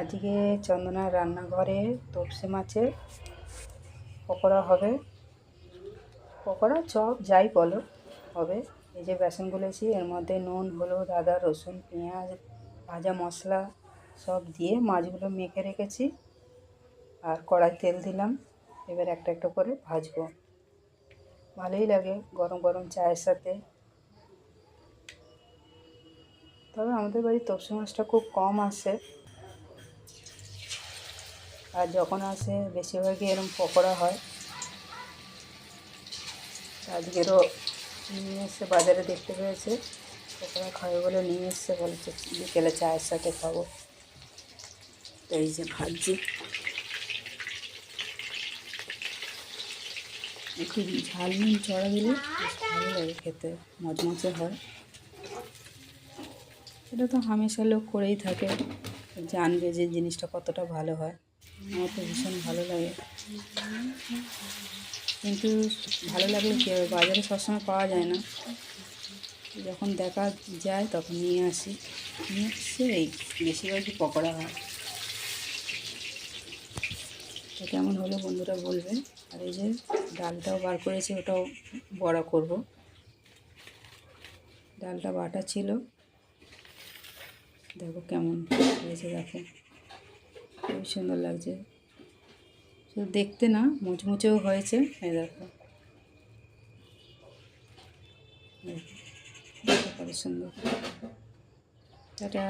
আজকে চন্দনার রান্নাঘরে তপসে মাছের পকোড়া হবে। পকোড়া চপ যাই বলো, হবে। এই যে বেসন গুলেছি, এর মধ্যে নুন, হলুদ, আদা, রসুন, পেঁয়াজ, ভাজা মশলা সব দিয়ে মাছগুলো মেখে রেখেছি। আর কড়াই তেল দিলাম, এবার একটা একটা করে ভাজবো। ভালোই লাগে গরম গরম চায়ের সাথে। তবে আমাদের বাড়ি তপসে মাছটা খুব কম আসে। আর যখন আসে বেশিরভাগই এরকম পকোড়া হয়। আজকেরও নিয়ে এসে বাজারে দেখতে পেয়েছে। পকোড়া খাবে বলে নিয়ে এসছে, বলেছে বিকেলে চায়ের সাথে খাব। এই যে ভাবছি। একটু ঝাল নুন চড়া দিলে ভালো লাগে খেতে, মচমচে হয়। এটা তো হামেশা লোক করেই থাকে। জানবে যে জিনিসটা কতটা ভালো হয়। আমার তো ভীষণ ভালো লাগে। কিন্তু ভালো লাগলে কী হবে? বাজারে সবসময় পাওয়া যায় না। যখন দেখা যায় তখন নিয়ে আসি। নিয়ে এসে এই বেশিরভাগই পকোড়া হয়। তো কেমন হলো বন্ধুরা বলবে। আর এই যে ডালটাও বার করেছি, ওটাও বড়া করব। ডালটা বাটা ছিল। দেখো কেমন হয়েছে, দেখো। খুব সুন্দর লাগছে। শুধু দেখতে না, মুচমুচেও হয়েছে। এই দেখো। দেখো কত সুন্দর। টাটা।